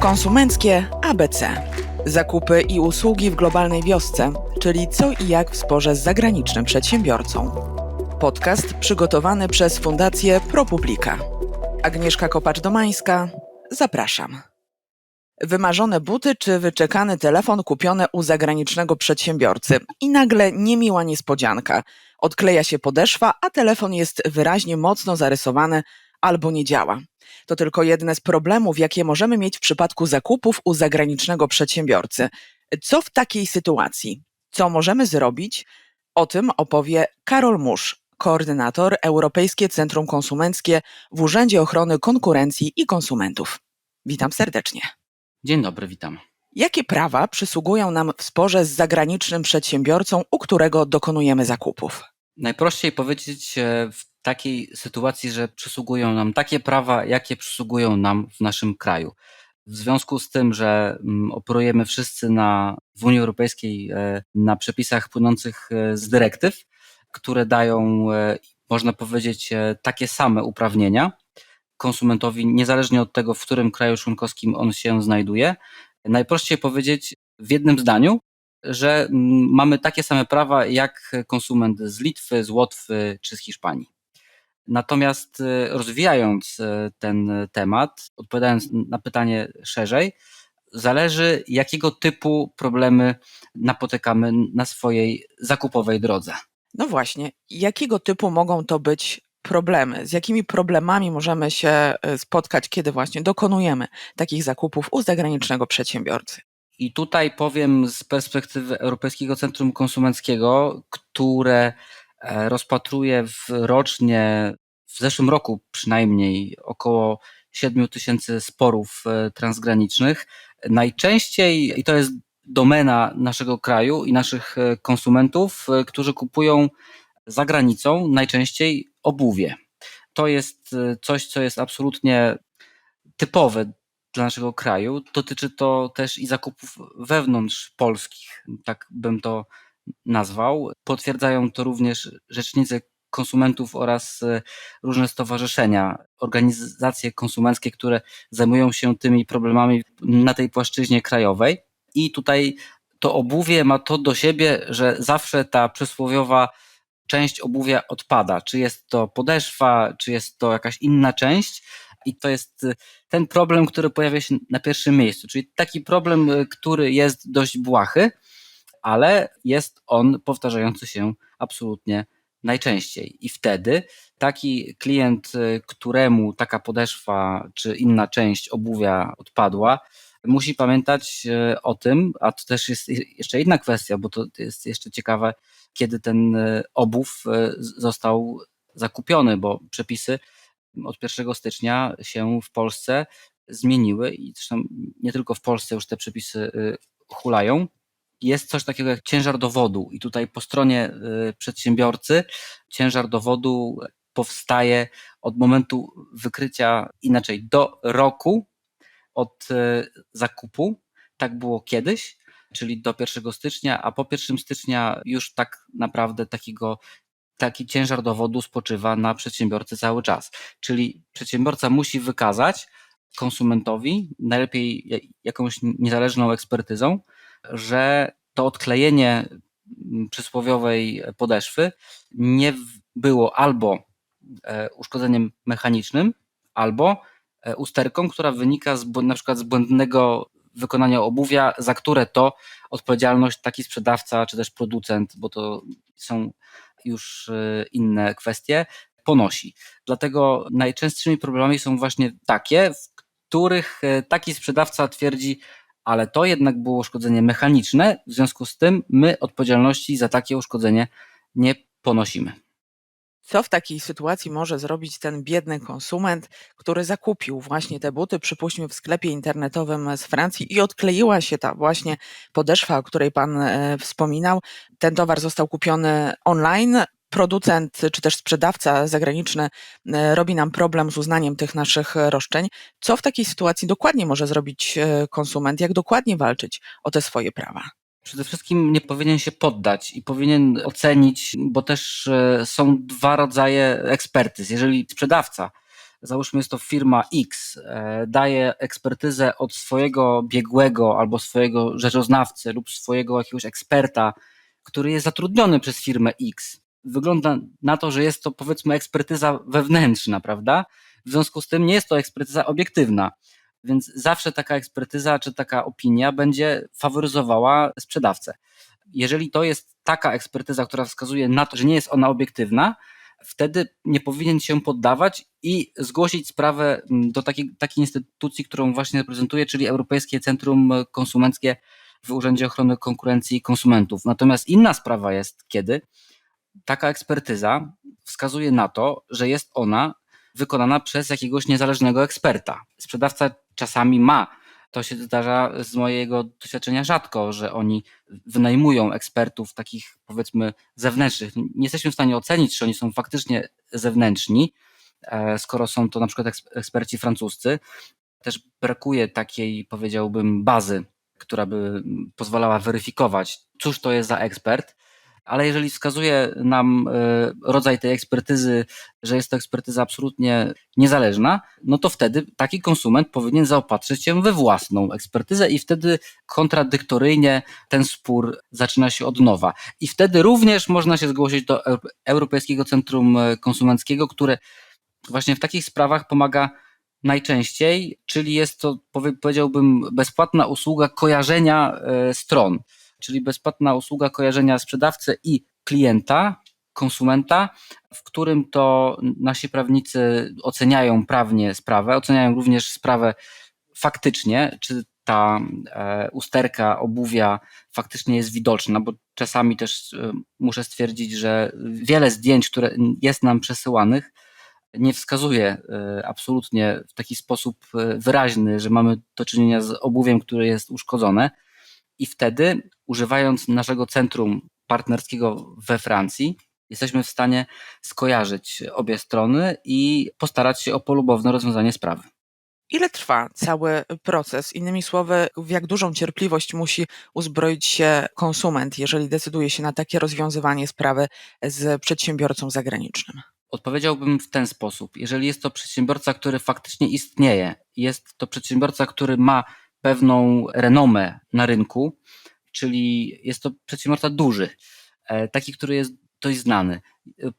Konsumenckie ABC. Zakupy i usługi w globalnej wiosce, czyli co i jak w sporze z zagranicznym przedsiębiorcą. Podcast przygotowany przez Fundację ProPublica. Agnieszka Kopacz-Domańska, zapraszam. Wymarzone buty czy wyczekany telefon kupione u zagranicznego przedsiębiorcy i nagle niemiła niespodzianka. Odkleja się podeszwa, a telefon jest wyraźnie mocno zarysowany albo nie działa. To tylko jedne z problemów, jakie możemy mieć w przypadku zakupów u zagranicznego przedsiębiorcy. Co w takiej sytuacji? Co możemy zrobić? O tym opowie Karol Musz, koordynator Europejskie Centrum Konsumenckie w Urzędzie Ochrony Konkurencji i Konsumentów. Witam serdecznie. Dzień dobry, witam. Jakie prawa przysługują nam w sporze z zagranicznym przedsiębiorcą, u którego dokonujemy zakupów? Najprościej powiedzieć e, w takiej sytuacji, że przysługują nam takie prawa, jakie przysługują nam w naszym kraju. W związku z tym, że mm, operujemy wszyscy na, w Unii Europejskiej e, na przepisach płynących e, z dyrektyw, które dają, można powiedzieć, takie same uprawnienia konsumentowi, niezależnie od tego, w którym kraju członkowskim on się znajduje, najprościej powiedzieć w jednym zdaniu, że mm, mamy takie same prawa jak konsument z Litwy, z Łotwy czy z Hiszpanii. Natomiast e, rozwijając e, ten temat, odpowiadając na pytanie szerzej, zależy jakiego typu problemy napotykamy na swojej zakupowej drodze. No właśnie, jakiego typu mogą to być problemy? Z jakimi problemami możemy się e, spotkać, kiedy właśnie dokonujemy takich zakupów u zagranicznego przedsiębiorcy? I tutaj powiem z perspektywy Europejskiego Centrum Konsumenckiego, które e, rozpatruje rocznie, w zeszłym roku przynajmniej, około 7 tysięcy sporów e, transgranicznych. Najczęściej, i to jest domena naszego kraju i naszych e, konsumentów, którzy kupują za granicą, najczęściej obuwie. To jest coś, co jest absolutnie typowe dla naszego kraju. Dotyczy to też i zakupów wewnątrz polskich, tak bym to nazwał. Potwierdzają to również rzecznicy konsumentów oraz e, różne stowarzyszenia, organizacje konsumenckie, które zajmują się tymi problemami na tej płaszczyźnie krajowej. I tutaj to obuwie ma to do siebie, że zawsze ta przysłowiowa część obuwia odpada. Czy jest to podeszwa, czy jest to jakaś inna część, i to jest y, ten problem, który pojawia się na pierwszym miejscu. Czyli taki problem, y, który jest dość błahy, ale jest on powtarzający się absolutnie najczęściej. I wtedy taki klient, y, któremu taka podeszwa czy inna część obuwia odpadła, musi pamiętać o tym, a to też jest jeszcze inna kwestia, bo to jest jeszcze ciekawe, kiedy ten obuw został zakupiony, bo przepisy od 1 stycznia się w Polsce zmieniły i zresztą nie tylko w Polsce już te przepisy y, hulają. Jest coś takiego jak ciężar dowodu, i tutaj po stronie y, przedsiębiorcy ciężar dowodu powstaje od momentu wykrycia, inaczej do roku od y, zakupu. Tak było kiedyś, czyli do 1 stycznia, a po 1 stycznia już tak naprawdę takiego taki ciężar dowodu spoczywa na przedsiębiorcy cały czas. Czyli przedsiębiorca musi wykazać konsumentowi, najlepiej jakąś niezależną ekspertyzą, że to odklejenie przysłowiowej podeszwy nie było albo e, uszkodzeniem mechanicznym, albo e, usterką, która wynika z, na przykład z błędnego wykonania obuwia, za które to odpowiedzialność taki sprzedawca czy też producent, bo to są już e, inne kwestie, ponosi. Dlatego najczęstszymi problemami są właśnie takie, w których taki sprzedawca twierdzi, ale to jednak było uszkodzenie mechaniczne, w związku z tym my odpowiedzialności za takie uszkodzenie nie ponosimy. Co w takiej sytuacji może zrobić ten biedny konsument, który zakupił właśnie te buty, przypuśćmy w sklepie internetowym z Francji i odkleiła się ta właśnie podeszwa, o której Pan e, wspominał. Ten towar został kupiony online, producent czy też sprzedawca zagraniczny e, robi nam problem z uznaniem tych naszych roszczeń. Co w takiej sytuacji dokładnie może zrobić e, konsument? Jak dokładnie walczyć o te swoje prawa? Przede wszystkim nie powinien się poddać i powinien ocenić, bo też e, są dwa rodzaje ekspertyz. Jeżeli sprzedawca załóżmy jest to firma X, e, daje ekspertyzę od swojego biegłego albo swojego rzeczoznawcy lub swojego jakiegoś eksperta, który jest zatrudniony przez firmę X. Wygląda na to, że jest to powiedzmy ekspertyza wewnętrzna, prawda? W związku z tym nie jest to ekspertyza obiektywna. Więc zawsze taka ekspertyza czy taka opinia będzie faworyzowała sprzedawcę. Jeżeli to jest taka ekspertyza, która wskazuje na to, że nie jest ona obiektywna, wtedy nie powinien się poddawać i zgłosić sprawę do takiej, takiej instytucji, którą właśnie reprezentuję, czyli Europejskie Centrum Konsumenckie w Urzędzie Ochrony Konkurencji i Konsumentów. Natomiast inna sprawa jest, kiedy taka ekspertyza wskazuje na to, że jest ona wykonana przez jakiegoś niezależnego eksperta. Sprzedawca czasami ma, to się zdarza z mojego doświadczenia rzadko, że oni wynajmują ekspertów takich powiedzmy zewnętrznych. Nie jesteśmy w stanie ocenić, czy oni są faktycznie zewnętrzni, e, skoro są to na przykład eksperci francuscy. Też brakuje takiej, powiedziałbym, bazy, która by pozwalała weryfikować, cóż to jest za ekspert ale jeżeli wskazuje nam e, rodzaj tej ekspertyzy, że jest to ekspertyza absolutnie niezależna, no to wtedy taki konsument powinien zaopatrzyć się we własną ekspertyzę i wtedy kontradyktoryjnie ten spór zaczyna się od nowa. I wtedy również można się zgłosić do Europejskiego Centrum Konsumenckiego, które właśnie w takich sprawach pomaga najczęściej, czyli jest to powiedziałbym bezpłatna usługa kojarzenia e, stron czyli bezpłatna usługa kojarzenia sprzedawcy i klienta, konsumenta, w którym to nasi prawnicy oceniają prawnie sprawę, oceniają również sprawę faktycznie, czy ta e, usterka obuwia faktycznie jest widoczna, bo czasami też e, muszę stwierdzić, że wiele zdjęć, które jest nam przesyłanych, nie wskazuje e, absolutnie w taki sposób wyraźny, że mamy do czynienia z obuwiem, które jest uszkodzone. I wtedy, używając naszego centrum partnerskiego we Francji, jesteśmy w stanie skojarzyć obie strony i postarać się o polubowne rozwiązanie sprawy. Ile trwa cały proces? Innymi słowy, w jak dużą cierpliwość musi uzbroić się konsument, jeżeli decyduje się na takie rozwiązywanie sprawy z przedsiębiorcą zagranicznym? Odpowiedziałbym w ten sposób. Jeżeli jest to przedsiębiorca, który faktycznie istnieje, jest to przedsiębiorca, który ma pewną renomę na rynku, czyli jest to przedsiębiorca duży, e, taki, który jest dość znany.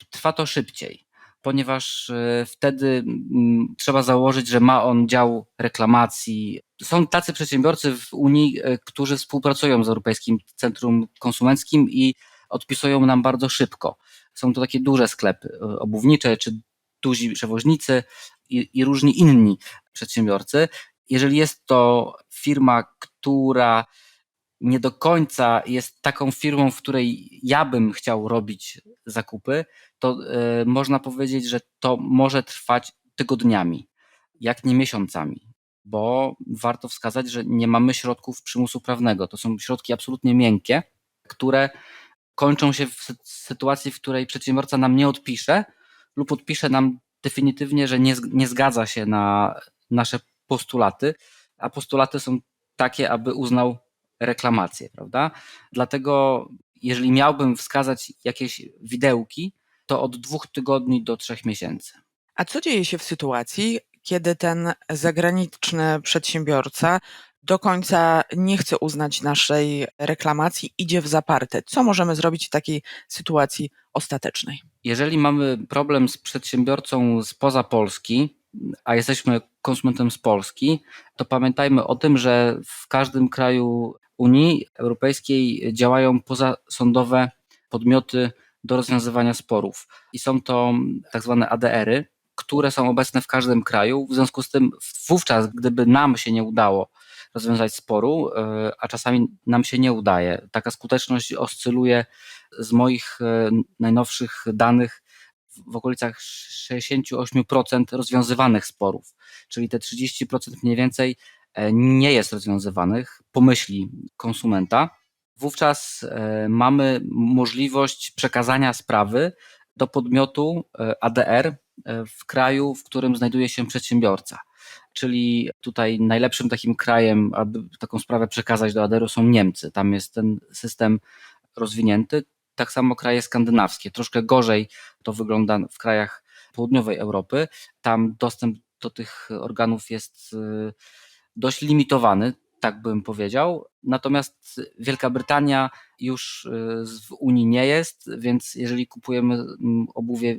Trwa to szybciej, ponieważ e, wtedy mm, trzeba założyć, że ma on dział reklamacji. Są tacy przedsiębiorcy w Unii, e, którzy współpracują z Europejskim Centrum Konsumenckim i odpisują nam bardzo szybko. Są to takie duże sklepy obuwnicze czy duzi przewoźnicy i, i różni inni przedsiębiorcy jeżeli jest to firma, która nie do końca jest taką firmą, w której ja bym chciał robić zakupy, to y, można powiedzieć, że to może trwać tygodniami, jak nie miesiącami, bo warto wskazać, że nie mamy środków przymusu prawnego. To są środki absolutnie miękkie, które kończą się w sytuacji, w której przedsiębiorca nam nie odpisze lub odpisze nam definitywnie, że nie, nie zgadza się na nasze postulaty, a postulaty są takie, aby uznał reklamację, prawda? Dlatego, jeżeli miałbym wskazać jakieś widełki, to od dwóch tygodni do trzech miesięcy. A co dzieje się w sytuacji, kiedy ten zagraniczny przedsiębiorca do końca nie chce uznać naszej reklamacji, idzie w zaparte? Co możemy zrobić w takiej sytuacji ostatecznej? Jeżeli mamy problem z przedsiębiorcą spoza Polski, a jesteśmy konsumentem z Polski, to pamiętajmy o tym, że w każdym kraju Unii Europejskiej działają pozasądowe podmioty do rozwiązywania sporów. I są to tak zwane ADR-y, które są obecne w każdym kraju. W związku z tym, wówczas, gdyby nam się nie udało rozwiązać sporu, e, a czasami nam się nie udaje, taka skuteczność oscyluje z moich e, najnowszych danych w okolicach 68% rozwiązywanych sporów, czyli te 30% mniej więcej e, nie jest rozwiązywanych po myśli konsumenta. Wówczas e, mamy możliwość przekazania sprawy do podmiotu e, ADR w kraju, w którym znajduje się przedsiębiorca. Czyli tutaj najlepszym takim krajem, aby taką sprawę przekazać do ADR-u są Niemcy. Tam jest ten system rozwinięty tak samo kraje skandynawskie. Troszkę gorzej to wygląda w krajach południowej Europy. Tam dostęp do tych organów jest y, dość limitowany, tak bym powiedział. Natomiast Wielka Brytania już w Unii nie jest, więc jeżeli kupujemy mm, obuwie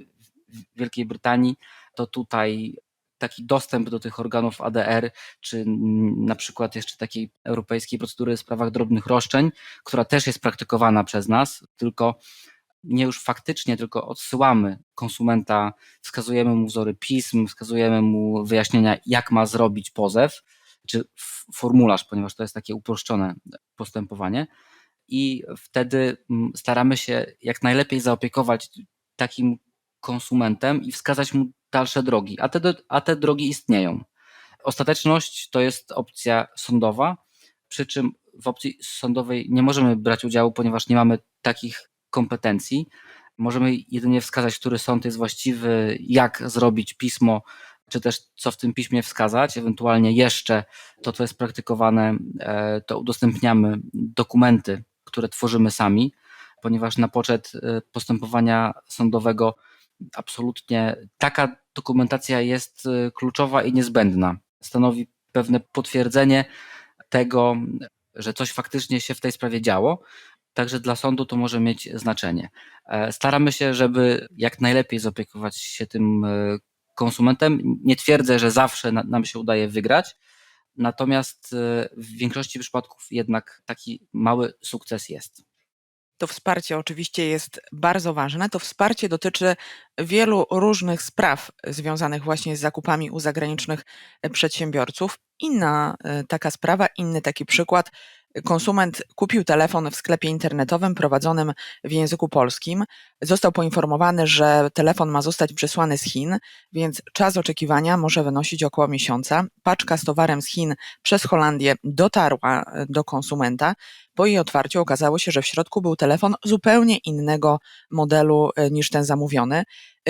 w Wielkiej Brytanii, to tutaj taki dostęp do tych organów ADR, czy na przykład jeszcze takiej europejskiej procedury w sprawach drobnych roszczeń, która też jest praktykowana przez nas, tylko nie już faktycznie, tylko odsyłamy konsumenta, wskazujemy mu wzory pism, wskazujemy mu wyjaśnienia, jak ma zrobić pozew, czy formularz, ponieważ to jest takie uproszczone postępowanie. I wtedy staramy się jak najlepiej zaopiekować takim konsumentem i wskazać mu dalsze drogi, a te, a te drogi istnieją. Ostateczność to jest opcja sądowa, przy czym w opcji sądowej nie możemy brać udziału, ponieważ nie mamy takich kompetencji. Możemy jedynie wskazać, który sąd jest właściwy, jak zrobić pismo, czy też co w tym piśmie wskazać, ewentualnie jeszcze to, co jest praktykowane, e, to udostępniamy dokumenty, które tworzymy sami, ponieważ na poczet e, postępowania sądowego absolutnie taka dokumentacja jest y, kluczowa i niezbędna. Stanowi pewne potwierdzenie tego, że coś faktycznie się w tej sprawie działo. Także dla sądu to może mieć znaczenie. E, staramy się, żeby jak najlepiej zaopiekować się tym y, konsumentem. Nie twierdzę, że zawsze nam się udaje wygrać, natomiast y, w większości przypadków jednak taki mały sukces jest. To wsparcie oczywiście jest bardzo ważne. To wsparcie dotyczy wielu różnych spraw związanych właśnie z zakupami u zagranicznych przedsiębiorców. Inna e, taka sprawa, inny taki przykład Konsument kupił telefon w sklepie internetowym prowadzonym w języku polskim. Został poinformowany, że telefon ma zostać przysłany z Chin, więc czas oczekiwania może wynosić około miesiąca. Paczka z towarem z Chin przez Holandię dotarła do konsumenta. Po jej otwarciu okazało się, że w środku był telefon zupełnie innego modelu e, niż ten zamówiony.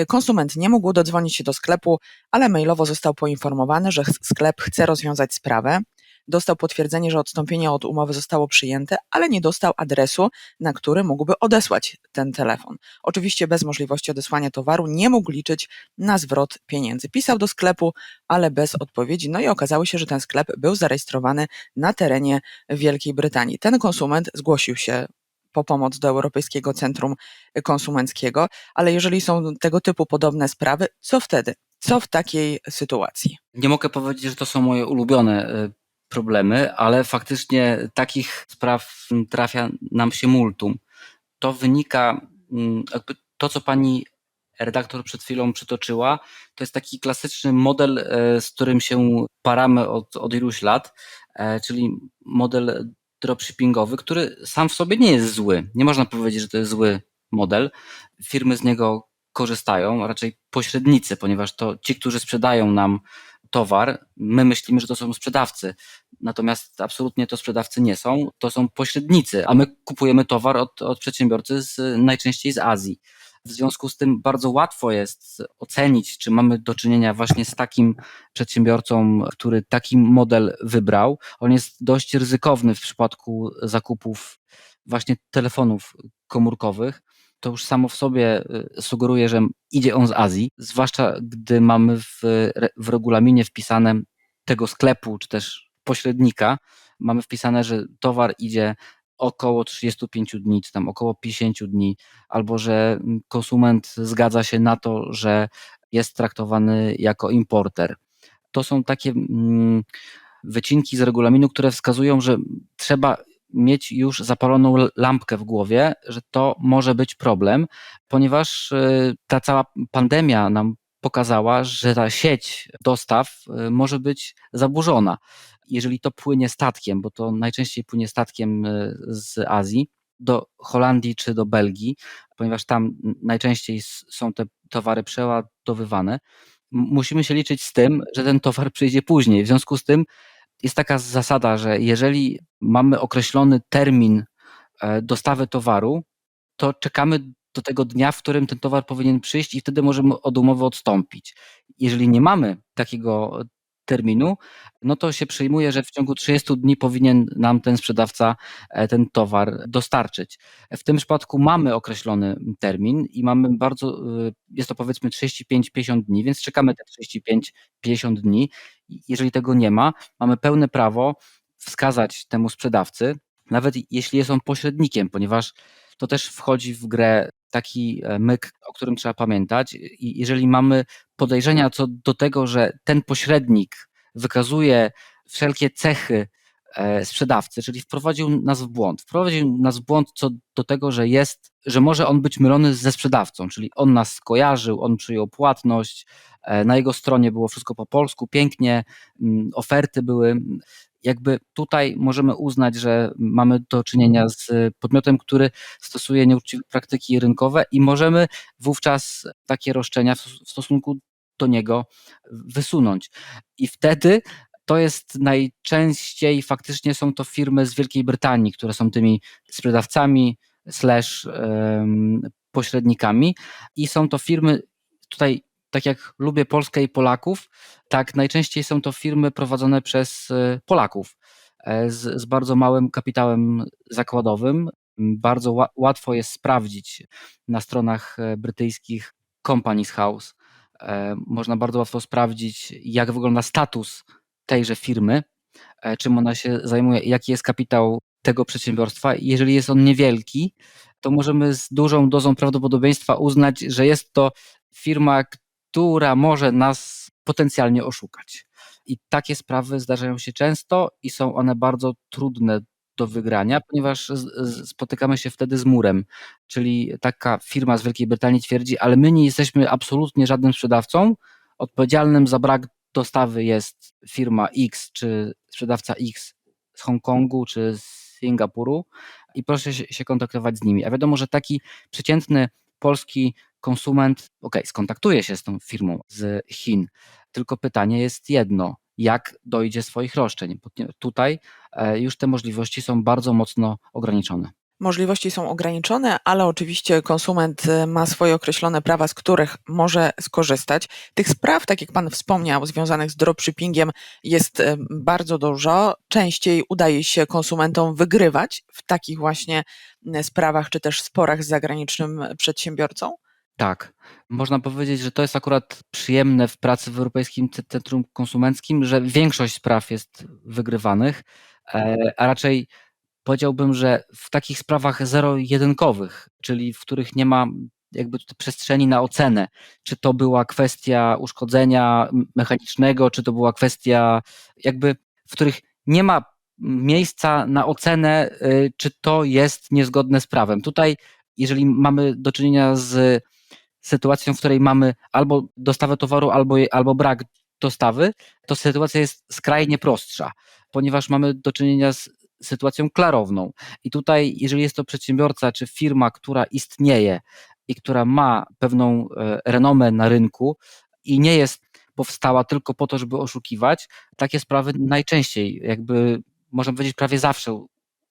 Konsument nie mógł dodzwonić się do sklepu, ale mailowo został poinformowany, że sklep chce rozwiązać sprawę dostał potwierdzenie, że odstąpienie od umowy zostało przyjęte, ale nie dostał adresu, na który mógłby odesłać ten telefon. Oczywiście bez możliwości odesłania towaru nie mógł liczyć na zwrot pieniędzy. Pisał do sklepu, ale bez odpowiedzi. No i okazało się, że ten sklep był zarejestrowany na terenie Wielkiej Brytanii. Ten konsument zgłosił się po pomoc do Europejskiego Centrum Konsumenckiego, ale jeżeli są tego typu podobne sprawy, co wtedy? Co w takiej sytuacji? Nie mogę powiedzieć, że to są moje ulubione y, problemy, ale faktycznie takich spraw trafia nam się multum. To wynika, mm, jakby to co pani redaktor przed chwilą przytoczyła, to jest taki klasyczny model, e, z którym się paramy od, od iluś lat, e, czyli model dropshippingowy, który sam w sobie nie jest zły. Nie można powiedzieć, że to jest zły model. Firmy z niego korzystają, raczej pośrednicy, ponieważ to ci, którzy sprzedają nam towar, my myślimy, że to są sprzedawcy, natomiast absolutnie to sprzedawcy nie są, to są pośrednicy, a my kupujemy towar od, od przedsiębiorcy z, najczęściej z Azji. W związku z tym bardzo łatwo jest ocenić, czy mamy do czynienia właśnie z takim przedsiębiorcą, który taki model wybrał. On jest dość ryzykowny w przypadku zakupów właśnie telefonów komórkowych to już samo w sobie y, sugeruje, że idzie on z Azji, zwłaszcza gdy mamy w, w regulaminie wpisane tego sklepu, czy też pośrednika, mamy wpisane, że towar idzie około 35 dni, czy tam około 50 dni, albo że konsument zgadza się na to, że jest traktowany jako importer. To są takie mm, wycinki z regulaminu, które wskazują, że trzeba mieć już zapaloną lampkę w głowie, że to może być problem, ponieważ y, ta cała pandemia nam pokazała, że ta sieć dostaw y, może być zaburzona. Jeżeli to płynie statkiem, bo to najczęściej płynie statkiem y, z Azji, do Holandii czy do Belgii, ponieważ tam najczęściej są te towary przeładowywane, musimy się liczyć z tym, że ten towar przyjdzie później. W związku z tym jest taka zasada, że jeżeli mamy określony termin e, dostawy towaru, to czekamy do tego dnia, w którym ten towar powinien przyjść i wtedy możemy od umowy odstąpić. Jeżeli nie mamy takiego terminu, no to się przyjmuje, że w ciągu 30 dni powinien nam ten sprzedawca e, ten towar dostarczyć. W tym przypadku mamy określony termin i mamy bardzo, y, jest to powiedzmy 35-50 dni, więc czekamy te 35-50 dni. Jeżeli tego nie ma, mamy pełne prawo wskazać temu sprzedawcy, nawet jeśli jest on pośrednikiem, ponieważ to też wchodzi w grę taki e, myk, o którym trzeba pamiętać. I jeżeli mamy podejrzenia co do tego, że ten pośrednik wykazuje wszelkie cechy e, sprzedawcy, czyli wprowadził nas w błąd. Wprowadził nas w błąd co do tego, że jest, że może on być mylony ze sprzedawcą, czyli on nas skojarzył, on przyjął płatność, e, na jego stronie było wszystko po polsku, pięknie, mm, oferty były jakby tutaj możemy uznać, że mamy do czynienia z podmiotem, który stosuje nieuczciwe praktyki rynkowe i możemy wówczas takie roszczenia w stosunku do niego wysunąć. I wtedy to jest najczęściej faktycznie są to firmy z Wielkiej Brytanii, które są tymi sprzedawcami slash pośrednikami i są to firmy, tutaj tak jak lubię Polskę i Polaków, tak najczęściej są to firmy prowadzone przez e, Polaków e, z, z bardzo małym kapitałem zakładowym. Bardzo łatwo jest sprawdzić na stronach e, brytyjskich Companies House. Można bardzo łatwo sprawdzić, jak wygląda status tejże firmy, czym ona się zajmuje, jaki jest kapitał tego przedsiębiorstwa. Jeżeli jest on niewielki, to możemy z dużą dozą prawdopodobieństwa uznać, że jest to firma, która może nas potencjalnie oszukać. I takie sprawy zdarzają się często i są one bardzo trudne do wygrania, ponieważ spotykamy się wtedy z murem. Czyli taka firma z Wielkiej Brytanii twierdzi, ale my nie jesteśmy absolutnie żadnym sprzedawcą. Odpowiedzialnym za brak dostawy jest firma X czy sprzedawca X z Hongkongu czy z Singapuru i proszę się kontaktować z nimi. A wiadomo, że taki przeciętny polski konsument, ok, skontaktuje się z tą firmą z Chin, tylko pytanie jest jedno, jak dojdzie swoich roszczeń. Tutaj e, już te możliwości są bardzo mocno ograniczone. Możliwości są ograniczone, ale oczywiście konsument e, ma swoje określone prawa, z których może skorzystać. Tych spraw, tak jak Pan wspomniał, związanych z dropshippingiem jest e, bardzo dużo. Częściej udaje się konsumentom wygrywać w takich właśnie sprawach, czy też sporach z zagranicznym przedsiębiorcą. Tak. Można powiedzieć, że to jest akurat przyjemne w pracy w Europejskim Centrum Konsumenckim, że większość spraw jest wygrywanych, e, a raczej powiedziałbym, że w takich sprawach zero-jedynkowych, czyli w których nie ma jakby przestrzeni na ocenę, czy to była kwestia uszkodzenia mechanicznego, czy to była kwestia jakby, w których nie ma miejsca na ocenę, y, czy to jest niezgodne z prawem. Tutaj, jeżeli mamy do czynienia z sytuacją, w której mamy albo dostawę towaru, albo, albo brak dostawy, to sytuacja jest skrajnie prostsza, ponieważ mamy do czynienia z sytuacją klarowną. I tutaj, jeżeli jest to przedsiębiorca czy firma, która istnieje i która ma pewną e, renomę na rynku i nie jest powstała tylko po to, żeby oszukiwać, takie sprawy najczęściej, jakby można powiedzieć, prawie zawsze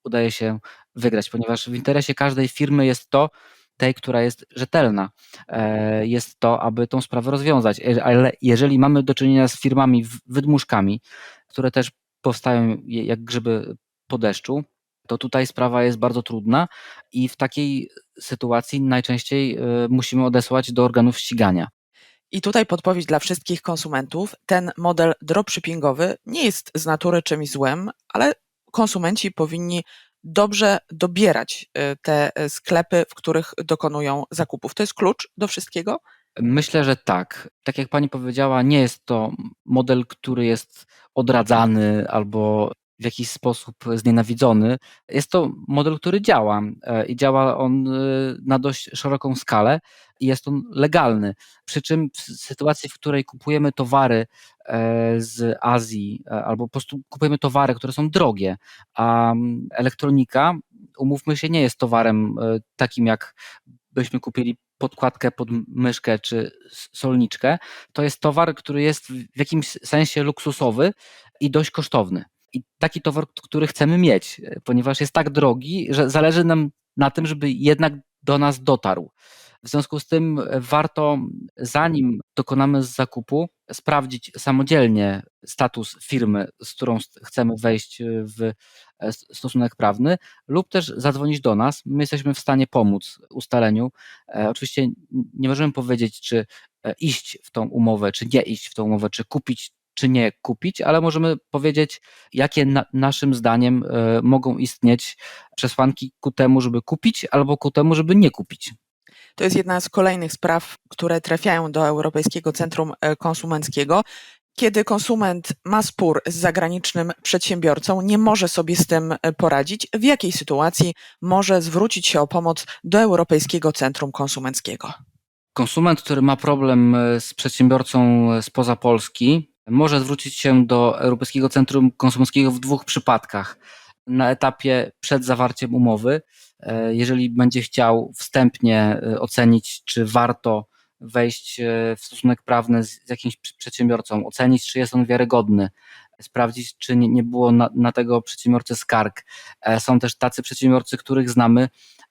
udaje się wygrać, ponieważ w interesie każdej firmy jest to, tej, która jest rzetelna, e, jest to, aby tą sprawę rozwiązać. E, ale jeżeli mamy do czynienia z firmami wydmuszkami, które też powstają jak grzyby po deszczu, to tutaj sprawa jest bardzo trudna i w takiej sytuacji najczęściej e, musimy odesłać do organów ścigania. I tutaj podpowiedź dla wszystkich konsumentów. Ten model dropshippingowy nie jest z natury czymś złym, ale konsumenci powinni dobrze dobierać y, te y, sklepy, w których dokonują zakupów. To jest klucz do wszystkiego? Myślę, że tak. Tak jak pani powiedziała, nie jest to model, który jest odradzany albo w jakiś sposób znienawidzony. Jest to model, który działa e, i działa on e, na dość szeroką skalę i jest on legalny. Przy czym w sytuacji, w której kupujemy towary e, z Azji albo po prostu kupujemy towary, które są drogie, a elektronika, umówmy się, nie jest towarem takim jak byśmy kupili podkładkę pod myszkę czy solniczkę, to jest towar, który jest w jakimś sensie luksusowy i dość kosztowny i taki towar, który chcemy mieć, ponieważ jest tak drogi, że zależy nam na tym, żeby jednak do nas dotarł. W związku z tym warto, zanim dokonamy zakupu, sprawdzić samodzielnie status firmy, z którą chcemy wejść w stosunek prawny, lub też zadzwonić do nas. My jesteśmy w stanie pomóc ustaleniu. Oczywiście nie możemy powiedzieć, czy iść w tą umowę, czy nie iść w tą umowę, czy kupić czy nie kupić, ale możemy powiedzieć, jakie na, naszym zdaniem y, mogą istnieć przesłanki ku temu, żeby kupić, albo ku temu, żeby nie kupić. To jest jedna z kolejnych spraw, które trafiają do Europejskiego Centrum e, Konsumenckiego. Kiedy konsument ma spór z zagranicznym przedsiębiorcą, nie może sobie z tym e, poradzić, w jakiej sytuacji może zwrócić się o pomoc do Europejskiego Centrum Konsumenckiego? Konsument, który ma problem z przedsiębiorcą spoza Polski, może zwrócić się do Europejskiego Centrum Konsumenckiego w dwóch przypadkach. Na etapie przed zawarciem umowy, e, jeżeli będzie chciał wstępnie e, ocenić, czy warto wejść e, w stosunek prawny z jakimś przedsiębiorcą, ocenić, czy jest on wiarygodny, sprawdzić, czy nie, było na, na tego przedsiębiorcy skarg. Są też tacy przedsiębiorcy, których znamy,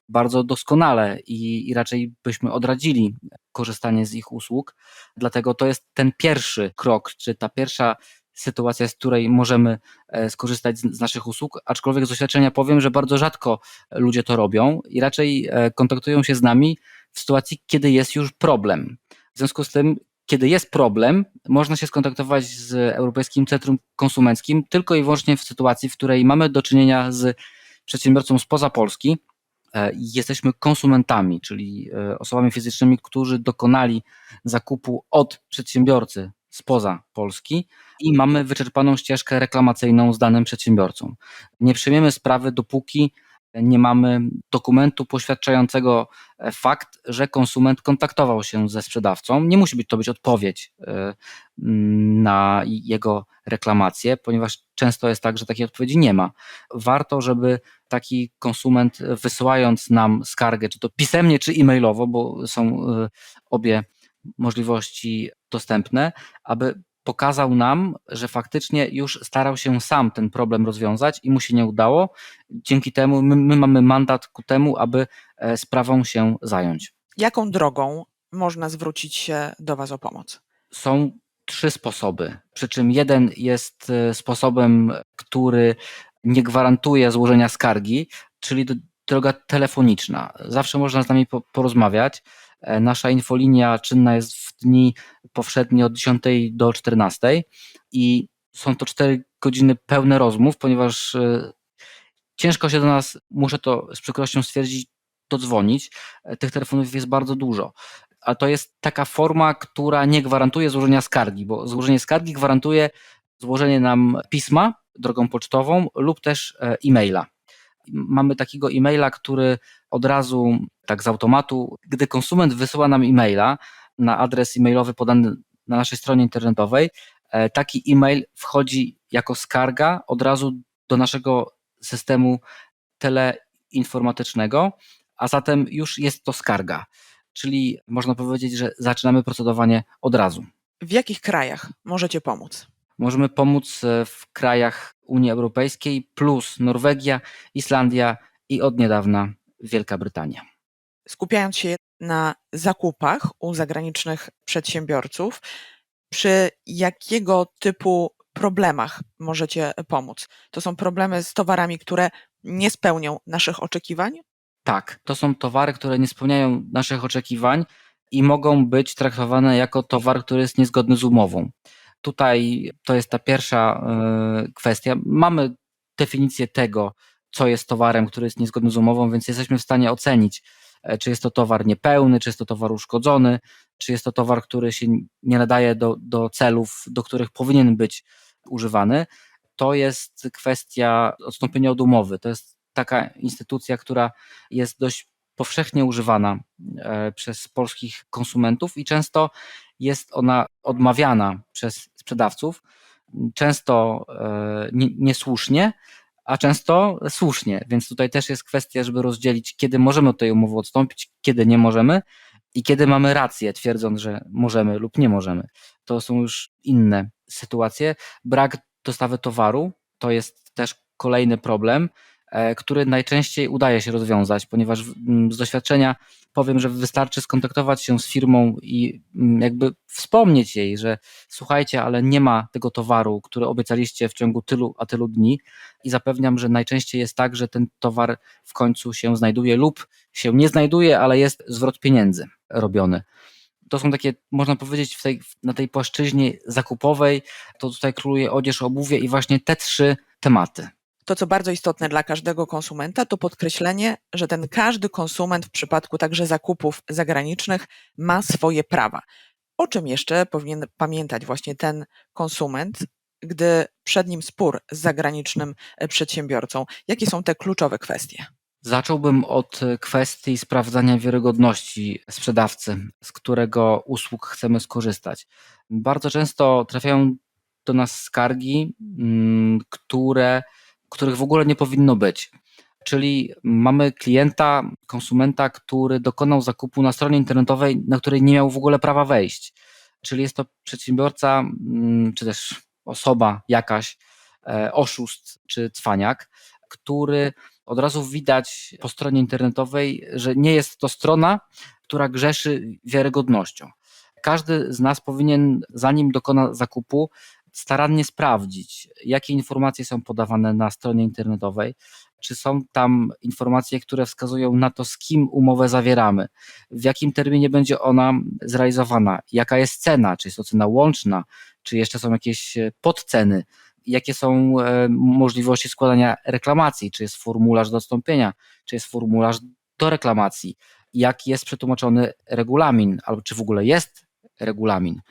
bardzo doskonale i, i, raczej byśmy odradzili korzystanie z ich usług. Dlatego to jest ten pierwszy krok, czy ta pierwsza sytuacja, z której możemy e, skorzystać z, naszych usług, aczkolwiek z doświadczenia powiem, że bardzo rzadko ludzie to robią i raczej e, kontaktują się z nami w sytuacji, kiedy jest już problem. W związku z tym, kiedy jest problem, można się skontaktować z Europejskim Centrum Konsumenckim tylko i wyłącznie w sytuacji, w której mamy do czynienia z przedsiębiorcą spoza Polski, E, jesteśmy konsumentami, czyli osobami fizycznymi, którzy dokonali zakupu od przedsiębiorcy spoza Polski i mamy wyczerpaną ścieżkę reklamacyjną z danym przedsiębiorcą. Nie przyjmiemy sprawy, dopóki nie mamy dokumentu poświadczającego e, fakt, że konsument kontaktował się ze sprzedawcą. Nie musi być to być odpowiedź na jego reklamację, ponieważ często jest tak, że takiej odpowiedzi nie ma. Warto, żeby taki konsument wysyłając nam skargę, czy to pisemnie, czy e-mailowo, bo są obie możliwości dostępne, aby pokazał nam, że faktycznie już starał się sam ten problem rozwiązać i mu się nie udało. Dzięki temu my, my mamy mandat ku temu, aby e, sprawą się zająć. Jaką drogą można zwrócić się do Was o pomoc? Są trzy sposoby. Przy czym jeden jest e, sposobem, który nie gwarantuje złożenia skargi, czyli droga telefoniczna. Zawsze można z nami porozmawiać. E, nasza infolinia czynna jest w dni powszednie od 10 do 14 i są to 4 godziny pełne rozmów, ponieważ e, ciężko się do nas, muszę to z przykrością stwierdzić, dodzwonić. Tych telefonów jest bardzo dużo a to jest taka forma, która nie gwarantuje złożenia skargi, bo złożenie skargi gwarantuje złożenie nam pisma drogą pocztową lub też e, e-maila. Mamy takiego e-maila, który od razu, tak z automatu, gdy konsument wysyła nam e-maila na adres e-mailowy podany na naszej stronie internetowej, e, taki e-mail wchodzi jako skarga od razu do naszego systemu teleinformatycznego, a zatem już jest to skarga czyli można powiedzieć, że zaczynamy procedowanie od razu. W jakich krajach możecie pomóc? Możemy pomóc e, w krajach Unii Europejskiej plus Norwegia, Islandia i od niedawna Wielka Brytania. Skupiając się na zakupach u zagranicznych przedsiębiorców, przy jakiego typu problemach możecie pomóc? To są problemy z towarami, które nie spełnią naszych oczekiwań? Tak, to są towary, które nie spełniają naszych oczekiwań i mogą być traktowane jako towar, który jest niezgodny z umową. Tutaj to jest ta pierwsza e, kwestia. Mamy definicję tego, co jest towarem, który jest niezgodny z umową, więc jesteśmy w stanie ocenić, e, czy jest to towar niepełny, czy jest to towar uszkodzony, czy jest to towar, który się nie nadaje do, do celów, do których powinien być używany. To jest kwestia odstąpienia od umowy. To jest taka instytucja, która jest dość powszechnie używana e, przez polskich konsumentów i często jest ona odmawiana przez sprzedawców, często e, niesłusznie, a często słusznie. Więc tutaj też jest kwestia, żeby rozdzielić, kiedy możemy od tej umowy odstąpić, kiedy nie możemy i kiedy mamy rację, twierdząc, że możemy lub nie możemy. To są już inne sytuacje. Brak dostawy towaru to jest też kolejny problem. E, który najczęściej udaje się rozwiązać, ponieważ z doświadczenia powiem, że wystarczy skontaktować się z firmą i jakby wspomnieć jej, że słuchajcie, ale nie ma tego towaru, który obiecaliście w ciągu tylu a tylu dni. I zapewniam, że najczęściej jest tak, że ten towar w końcu się znajduje lub się nie znajduje, ale jest zwrot pieniędzy robiony. To są takie, można powiedzieć, tej, na tej płaszczyźnie zakupowej, to tutaj króluje odzież, obuwie i właśnie te trzy tematy. To, co bardzo istotne dla każdego konsumenta, to podkreślenie, że ten każdy konsument w przypadku także zakupów zagranicznych ma swoje prawa. O czym jeszcze powinien pamiętać właśnie ten konsument, gdy przed nim spór z zagranicznym e, przedsiębiorcą? Jakie są te kluczowe kwestie? Zacząłbym od kwestii sprawdzania wiarygodności sprzedawcy, z którego usług chcemy skorzystać. Bardzo często trafiają do nas skargi, mm, które, których w ogóle nie powinno być. Czyli mamy klienta, konsumenta, który dokonał zakupu na stronie internetowej, na której nie miał w ogóle prawa wejść. Czyli jest to przedsiębiorca, mm, czy też osoba jakaś, e, oszust czy cwaniak, który od razu widać po stronie internetowej, że nie jest to strona, która grzeszy wiarygodnością. Każdy z nas powinien, zanim dokona zakupu, starannie sprawdzić, jakie informacje są podawane na stronie internetowej, czy są tam informacje, które wskazują na to, z kim umowę zawieramy, w jakim terminie będzie ona zrealizowana, jaka jest cena, czy jest to cena łączna, czy jeszcze są jakieś podceny, jakie są e, możliwości składania reklamacji, czy jest formularz do odstąpienia, czy jest formularz do reklamacji, jak jest przetłumaczony regulamin, albo czy w ogóle jest regulamin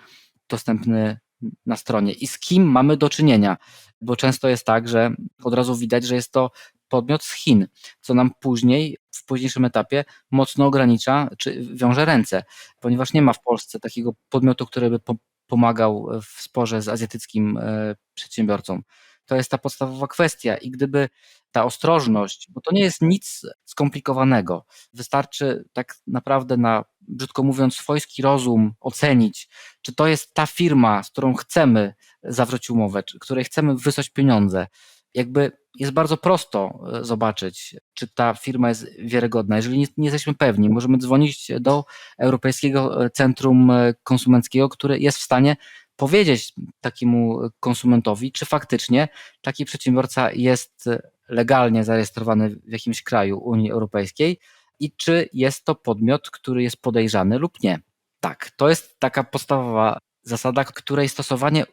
dostępny na stronie i z kim mamy do czynienia, bo często jest tak, że od razu widać, że jest to podmiot z Chin, co nam później, w późniejszym etapie mocno ogranicza czy wiąże ręce, ponieważ nie ma w Polsce takiego podmiotu, który by pomagał w sporze z azjatyckim e, przedsiębiorcą. To jest ta podstawowa kwestia i gdyby ta ostrożność, bo to nie jest nic skomplikowanego, wystarczy tak naprawdę na, brzydko mówiąc, swojski rozum ocenić, czy to jest ta firma, z którą chcemy zawrzeć umowę, której chcemy wysłać pieniądze. Jakby jest bardzo prosto e, zobaczyć, czy ta firma jest wiarygodna. Jeżeli nie, nie, jesteśmy pewni, możemy dzwonić do Europejskiego Centrum Konsumenckiego, które jest w stanie powiedzieć takiemu konsumentowi, czy faktycznie taki przedsiębiorca jest legalnie zarejestrowany w jakimś kraju Unii Europejskiej i czy jest to podmiot, który jest podejrzany lub nie. Tak, to jest taka podstawowa zasada, której stosowanie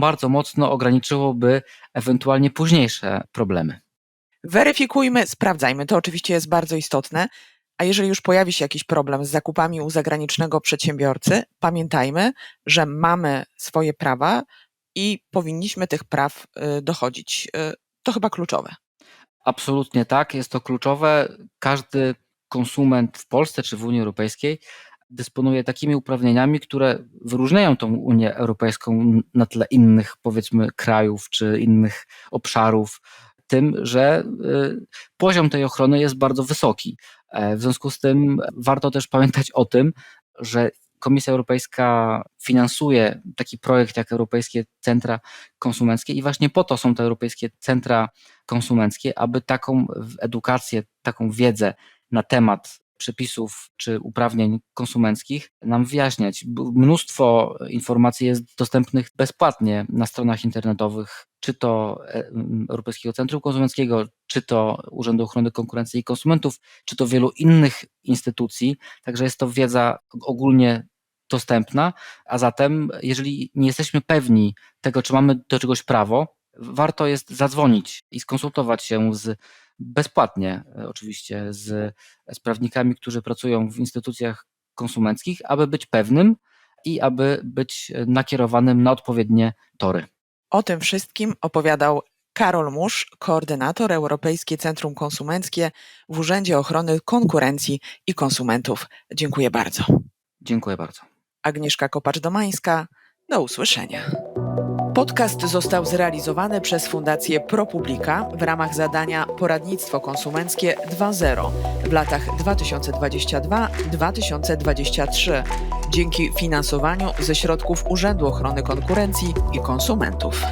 bardzo mocno ograniczyłoby ewentualnie późniejsze problemy. Weryfikujmy, sprawdzajmy. To oczywiście jest bardzo istotne. A jeżeli już pojawi się jakiś problem z zakupami u zagranicznego przedsiębiorcy, pamiętajmy, że mamy swoje prawa i powinniśmy tych praw y, dochodzić. Y, to chyba kluczowe. Absolutnie tak, jest to kluczowe. Każdy konsument w Polsce czy w Unii Europejskiej dysponuje takimi uprawnieniami, które wyróżniają tą Unię Europejską na tle innych, powiedzmy, krajów czy innych obszarów, tym, że y, poziom tej ochrony jest bardzo wysoki. E, w związku z tym warto też pamiętać o tym, że Komisja Europejska finansuje taki projekt jak Europejskie Centra Konsumenckie i właśnie po to są te Europejskie Centra Konsumenckie, aby taką edukację, taką wiedzę na temat przepisów czy uprawnień konsumenckich nam wyjaśniać. Mnóstwo informacji jest dostępnych bezpłatnie na stronach internetowych, czy to e, Europejskiego Centrum Konsumenckiego, czy to Urzędu Ochrony Konkurencji i Konsumentów, czy to wielu innych instytucji. Także jest to wiedza ogólnie dostępna, a zatem jeżeli nie jesteśmy pewni tego, czy mamy do czegoś prawo, warto jest zadzwonić i skonsultować się z bezpłatnie e, oczywiście z, z prawnikami, którzy pracują w instytucjach konsumenckich, aby być pewnym i aby być nakierowanym na odpowiednie tory. O tym wszystkim opowiadał Karol Musz, koordynator Europejskie Centrum Konsumenckie w Urzędzie Ochrony Konkurencji i Konsumentów. Dziękuję bardzo. Dziękuję bardzo. Agnieszka Kopacz-Domańska. Do usłyszenia. Podcast został zrealizowany przez Fundację ProPublica w ramach zadania Poradnictwo Konsumenckie 2.0 w latach 2022-2023 dzięki finansowaniu ze środków Urzędu Ochrony Konkurencji i Konsumentów.